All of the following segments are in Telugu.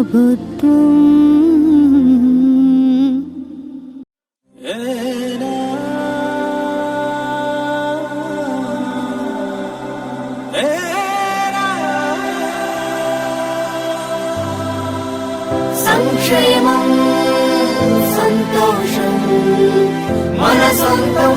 మంచి ప్రభుత్వం సంక్షేమం సంతోషం మన సొంతం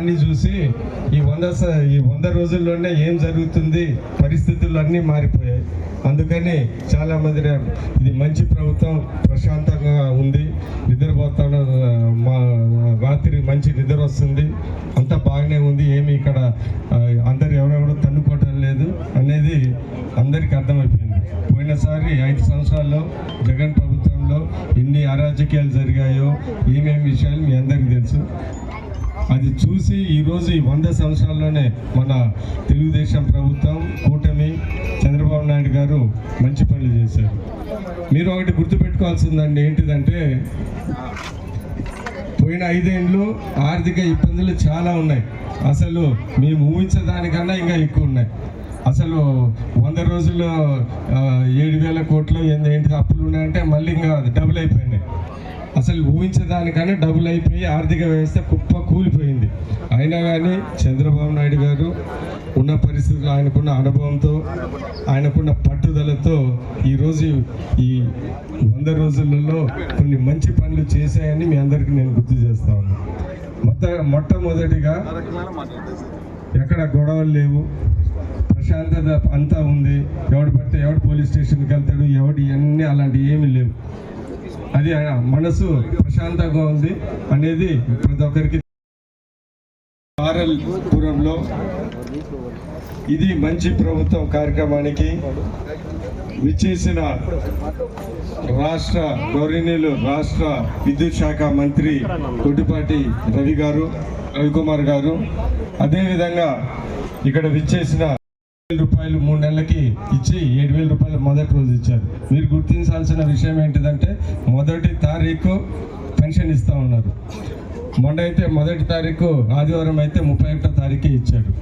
సంవత్సరాలు అన్నీ చూసి ఈ వంద ఈ వంద రోజుల్లోనే ఏం జరుగుతుంది? పరిస్థితులు అన్నీ మారిపోయాయి. అందుకని చాలామంది ఇది మంచి ప్రభుత్వం ప్రశాంతంగా ఉంది. నిద్రపోతాను మా రాత్రి మంచి నిద్ర వస్తుంది. అంతా బాగానే ఉంది. ఏమి ఇక్కడ అది చూసి ఈరోజు ఈ వంద సంవత్సరాల్లోనే మన తెలుగుదేశం ప్రభుత్వం కూటమి చంద్రబాబు నాయుడు గారు మంచి పనులు చేశారు. మీరు ఒకటి గుర్తుపెట్టుకోవాల్సిందండి ఏంటిదంటే పోయిన ఐదేళ్ళు ఆర్థిక ఇబ్బందులు చాలా ఉన్నాయి. అసలు మేము ఊహించదానికన్నా ఇంకా ఎక్కువ ఉన్నాయి. అసలు వంద రోజుల్లో ఏడు వేల కోట్లు ఏంది- ఏంటి అప్పులు ఉన్నాయంటే మళ్ళీ ఇంకా డబుల్ అయిపోయినాయి. అసలు ఊహించడానికనే డబుల్ అయిపోయి ఆర్థిక వ్యవస్థ కుప్ప కూలిపోయింది. అయినా కానీ చంద్రబాబు నాయుడు గారు ఉన్న పరిస్థితుల్లో ఆయనకున్న అనుభవంతో ఆయనకున్న పట్టుదలతో ఈరోజు ఈ వంద రోజులలో కొన్ని మంచి పనులు చేశాయని మీ అందరికీ నేను గుర్తు చేస్తా ఉన్నాను మొట్టమొదటిగా ఎక్కడ గొడవలు లేవు. ప్రశాంతత అంతా ఉంది. ఎవడు పడితే ఎవడు పోలీస్ స్టేషన్కి వెళ్తాడు ఎవడు ఇవన్నీ అలాంటివి ఏమీ లేవు. అది ఆయన మనసు ప్రశాంతంగా ఉంది అనేది ప్రతి ఒక్కరికి పురంలో ఇది మంచి ప్రభుత్వం కార్యక్రమానికి విచ్చేసిన రాష్ట్ర గౌరవనీయులు రాష్ట్ర విద్యుత్ శాఖ మంత్రి కొట్టిపాటి రవి గారు రవికుమార్ గారు. అదేవిధంగా ఇక్కడ విచ్చేసిన రూపాయలు మూడు నెలలకి ఇచ్చి ఏడు వేల రూపాయలు మొదటి రోజు ఇచ్చారు. మీరు గుర్తించాల్సిన విషయం ఏంటిదంటే మొదటి తారీఖు పెన్షన్ ఇస్తూ ఉన్నారు. మొన్న అయితే మొదటి తారీఖు ఆదివారం అయితే ముప్పై ఒకటో తారీఖే ఇచ్చారు.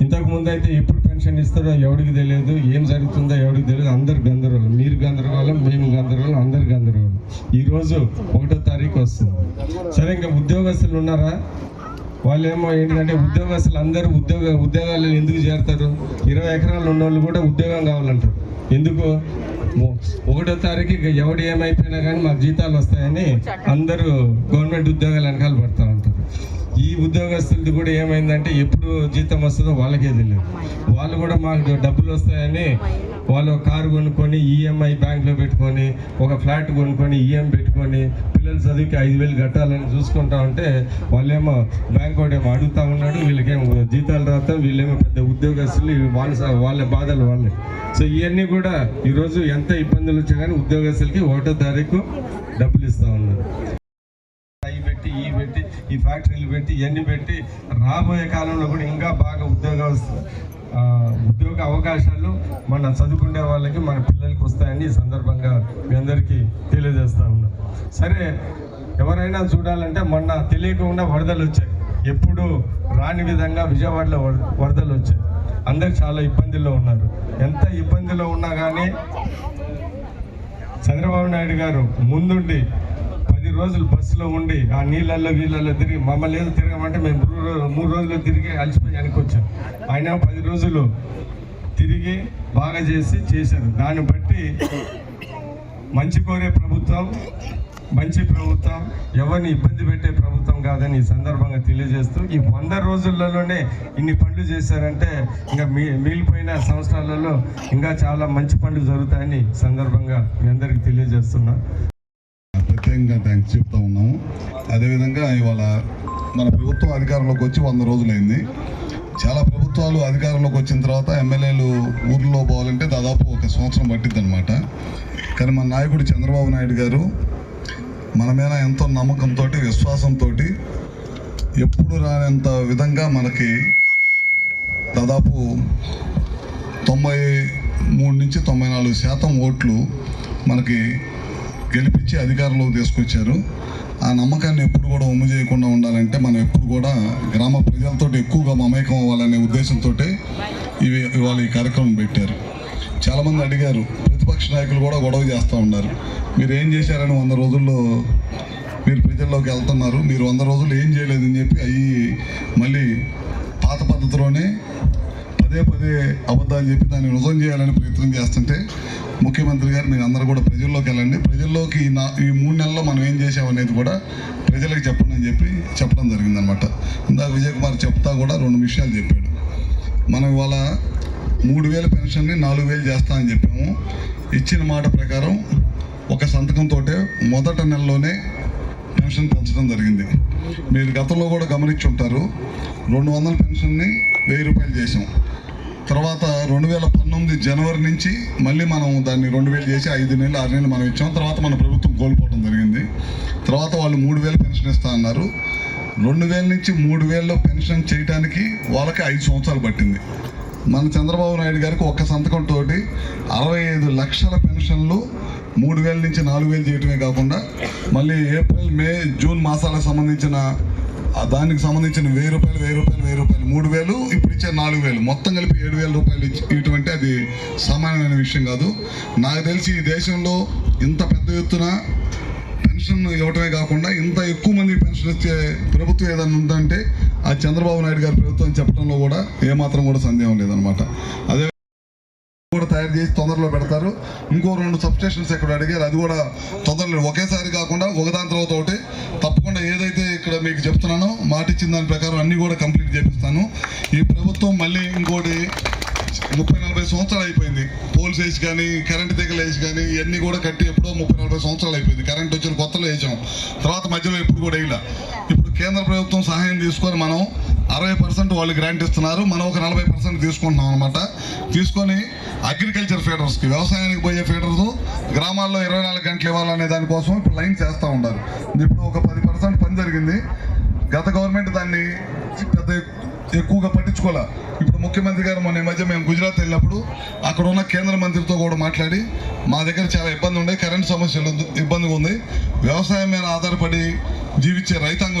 ఇంతకు ముందు అయితే ఎప్పుడు పెన్షన్ ఇస్తారో ఎవరికి తెలియదు ఏం జరుగుతుందో ఎవరికి తెలియదు అందరు గందరగోళం. మీరు గందరగోళం మేము గందరగోళం అందరు గందరగోళం. ఈరోజు ఒకటో తారీఖు వస్తుంది. సరే ఇంకా ఉద్యోగస్తులు ఉన్నారా? వాళ్ళు ఏమో ఏంటంటే ఉద్యోగస్తులు అందరూ ఉద్యోగ ఉద్యోగాలు ఎందుకు చేరతారు? ఇరవై ఎకరాలు ఉన్న వాళ్ళు కూడా ఉద్యోగం కావాలంటారు. ఎందుకు? ఒకటో తారీఖు ఎవడు ఏమైపోయినా కానీ మాకు జీతాలు వస్తాయని అందరూ గవర్నమెంట్ ఉద్యోగాలు వెనకాల పడతారు. ఈ ఉద్యోగస్తులది కూడా ఏమైందంటే ఎప్పుడు జీతం వస్తుందో వాళ్ళకే తెలియదు. వాళ్ళు కూడా మాకు డబ్బులు వస్తాయని వాళ్ళు కారు కొనుక్కొని ఈఎంఐ బ్యాంక్లో పెట్టుకొని ఒక ఫ్లాట్ కొనుక్కొని ఈఎం పెట్టుకొని పిల్లలు చదివికి ఐదు వేలు కట్టాలని చూసుకుంటా ఉంటే వాళ్ళేమో బ్యాంక్ వాడేమో అడుగుతా ఉన్నాడు వీళ్ళకేమో జీతాలు రాత వీళ్ళేమో పెద్ద ఉద్యోగస్తులు వాళ్ళ వాళ్ళ బాధలు వాళ్ళే. సో ఇవన్నీ కూడా ఈరోజు ఎంత ఇబ్బందులు వచ్చా కానీ ఉద్యోగస్తులకి ఒకటో తారీఖు డబ్బులు ఇస్తూ ఉన్నారు అవి పెట్టి ఈ పెట్టి ఈ ఫ్యాక్టరీలు పెట్టి ఇవన్నీ పెట్టి రాబోయే కాలంలో కూడా ఇంకా బాగా ఉద్యోగ ఉద్యోగ అవకాశాలు మన చదువుకునే వాళ్ళకి మన పిల్లలకి వస్తాయని ఈ సందర్భంగా మీ అందరికీ తెలియజేస్తా ఉన్నాం. సరే ఎవరైనా చూడాలంటే మొన్న తెలియకుండా వరదలు వచ్చాయి. ఎప్పుడు రాని విధంగా విజయవాడలో వరదలు వచ్చాయి. అందరు చాలా ఇబ్బందుల్లో ఉన్నారు. ఎంత ఇబ్బందిలో ఉన్నా కానీ చంద్రబాబు నాయుడు గారు ముందుండి రోజులు బస్సులో ఉండి ఆ నీళ్ళల్లో వీళ్ళల్లో తిరిగి మమ్మల్ని ఏదో తిరగమంటే మేము మూడు రో- మూడు రోజులు తిరిగి అలసిపోయి వెనక్కి వచ్చాం అయినా పది రోజులు తిరిగి బాగా చేసి చేశారు. దాన్ని బట్టి మంచి కోరే ప్రభుత్వం మంచి ప్రభుత్వం ఎవరిని ఇబ్బంది పెట్టే ప్రభుత్వం కాదని ఈ సందర్భంగా తెలియజేస్తూ ఈ వంద రోజులలోనే ఇన్ని పనులు చేశారంటే ఇంకా మీ మిగిలిపోయిన సంవత్సరాలలో ఇంకా చాలా మంచి పనులు జరుగుతాయని సందర్భంగా మీ అందరికీ తెలియజేస్తున్నా. ప్రత్యేకంగా థ్యాంక్స్ చెప్తా ఉన్నాము. అదేవిధంగా ఇవాళ మన ప్రభుత్వం అధికారంలోకి వచ్చి వంద రోజులైంది. చాలా ప్రభుత్వాలు అధికారంలోకి వచ్చిన తర్వాత ఎమ్మెల్యేలు ఊర్లో పోవాలంటే దాదాపు ఒక సంవత్సరం పట్టింది అనమాట కానీ మన నాయకుడు చంద్రబాబు నాయుడు గారు మన మీద ఎంతో నమ్మకంతో విశ్వాసంతో ఎప్పుడు రానంత విధంగా మనకి దాదాపు తొంభై మూడు నుంచి తొంభై నాలుగు శాతం ఓట్లు మనకి గెలిపించి అధికారంలోకి తీసుకొచ్చారు. ఆ నమ్మకాన్ని ఎప్పుడు కూడా ఉమ్ము చేయకుండా ఉండాలంటే మనం ఎప్పుడు కూడా గ్రామ ప్రజలతో ఎక్కువగా మమేకం అవ్వాలనే ఉద్దేశంతో ఇవి ఇవాళ ఈ కార్యక్రమం పెట్టారు. చాలామంది అడిగారు ప్రతిపక్ష నాయకులు కూడా గొడవ చేస్తూ ఉన్నారు. మీరు ఏం చేశారని వంద రోజుల్లో మీరు ప్రజల్లోకి వెళ్తున్నారు. మీరు వంద రోజులు ఏం చేయలేదని చెప్పి అవి మళ్ళీ పాత పద్ధతిలోనే పదే పదే అబద్ధాలు చెప్పి దాన్ని నిజం చేయాలని ప్రయత్నం చేస్తుంటే ముఖ్యమంత్రి గారు మీరు అందరూ కూడా ప్రజల్లోకి వెళ్ళండి. ప్రజల్లోకి ఈ నా ఈ మూడు నెలల్లో మనం ఏం చేసామనేది కూడా ప్రజలకు చెప్పండి అని చెప్పి చెప్పడం జరిగిందనమాట ఇందాక విజయ్ కుమార్ చెప్తా కూడా రెండు విషయాలు చెప్పాడు. మనం ఇవాళ మూడు వేల పెన్షన్ని నాలుగు వేలు చేస్తామని చెప్పాము. ఇచ్చిన మాట ప్రకారం ఒక సంతకంతో మొదట నెలలోనే పెన్షన్ పెంచడం జరిగింది. మీరు గతంలో కూడా గమనించి ఉంటారు రెండు వందల పెన్షన్ని వెయ్యి రూపాయలు చేసాం తర్వాత రెండు వేల పంతొమ్మిది జనవరి నుంచి మళ్ళీ మనం దాన్ని రెండు వేలు చేసి ఐదు నెలలు ఆరు నెలలు మనం ఇచ్చాం. తర్వాత మన ప్రభుత్వం కోల్పోవడం జరిగింది. తర్వాత వాళ్ళు మూడు వేలు పెన్షన్ ఇస్తా అన్నారు. రెండు వేల నుంచి మూడు వేలలో పెన్షన్ చేయడానికి వాళ్ళకి ఐదు సంవత్సరాలు పట్టింది. మన చంద్రబాబు నాయుడు గారికి ఒక్క సంతకంతో అరవై ఐదు లక్షల పెన్షన్లు మూడు వేల నుంచి నాలుగు వేలు చేయటమే కాకుండా మళ్ళీ ఏప్రిల్ మే జూన్ మాసాలకు సంబంధించిన దానికి సంబంధించిన వెయ్యి రూపాయలు వెయ్యి రూపాయలు వెయ్యి రూపాయలు మూడు వేలు ఇప్పుడు ఇచ్చే నాలుగు వేలు. మొత్తం కలిపి ఏడు వేల రూపాయలు ఇచ్చి ఇటువంటి అది సామాన్యమైన విషయం కాదు. నాకు తెలిసి ఈ దేశంలో ఇంత పెద్ద ఎత్తున పెన్షన్ ఇవ్వటమే కాకుండా ఇంత ఎక్కువ మంది పెన్షన్ ఇచ్చే ప్రభుత్వం ఏదైనా ఉందంటే ఆ చంద్రబాబు నాయుడు గారి ప్రభుత్వం చెప్పడంలో కూడా ఏమాత్రం కూడా సందేహం లేదనమాట అదే కూడా తయారు చేసి తొందరలో పెడతారు. ఇంకో రెండు సబ్స్టేషన్స్ ఇక్కడ అడిగారు అది కూడా తొందరలో ఒకేసారి కాకుండా ఒకదాని తర్వాత ఒకటి. తప్పకుండా ఏదైతే ఇక్కడ మీకు చెప్తున్నానో మాట ఇచ్చిన దాని ప్రకారం అన్ని కూడా కంప్లీట్ చేపిస్తాను. ఈ ప్రభుత్వం మళ్ళీ ఇంకోటి ముప్పై నలభై సంవత్సరాలు అయిపోయింది. పోల్స్ వేసి కానీ కరెంట్ దగ్గర వేసి కానీ ఇవన్నీ కూడా కట్టి ఎప్పుడో ముప్పై నలభై సంవత్సరాలు అయిపోయింది. కరెంట్ వచ్చిన కొత్తలో వేసాం. తర్వాత మధ్యలో ఎప్పుడు కూడా వేయలే. ఇప్పుడు కేంద్ర ప్రభుత్వం సహాయం తీసుకొని మనం అరవై పర్సెంట్ వాళ్ళు గ్రాంట్ ఇస్తున్నారు. మనం ఒక నలభై పర్సెంట్ తీసుకుంటున్నాం అనమాట తీసుకొని అగ్రికల్చర్ ఫీడర్స్కి వ్యవసాయానికి పోయే ఫీడర్స్ గ్రామాల్లో ఇరవై నాలుగు గంటలు ఇవ్వాలనే దానికోసం ఇప్పుడు లైన్ చేస్తూ ఉంటారు ఇప్పుడు ఒక పది పర్సెంట్ పని జరిగింది. గత గవర్నమెంట్ దాన్ని పెద్ద ఎక్కువగా పట్టించుకోలే. ఇప్పుడు ముఖ్యమంత్రి గారు మొన్న ఈ మధ్య మేము గుజరాత్ వెళ్ళినప్పుడు అక్కడ ఉన్న కేంద్ర మంత్రితో కూడా మాట్లాడి మా దగ్గర చాలా ఇబ్బంది ఉండే కరెంట్ సమస్యలు ఇబ్బందిగా ఉంది. వ్యవసాయం మీద ఆధారపడి జీవించే రైతాంగం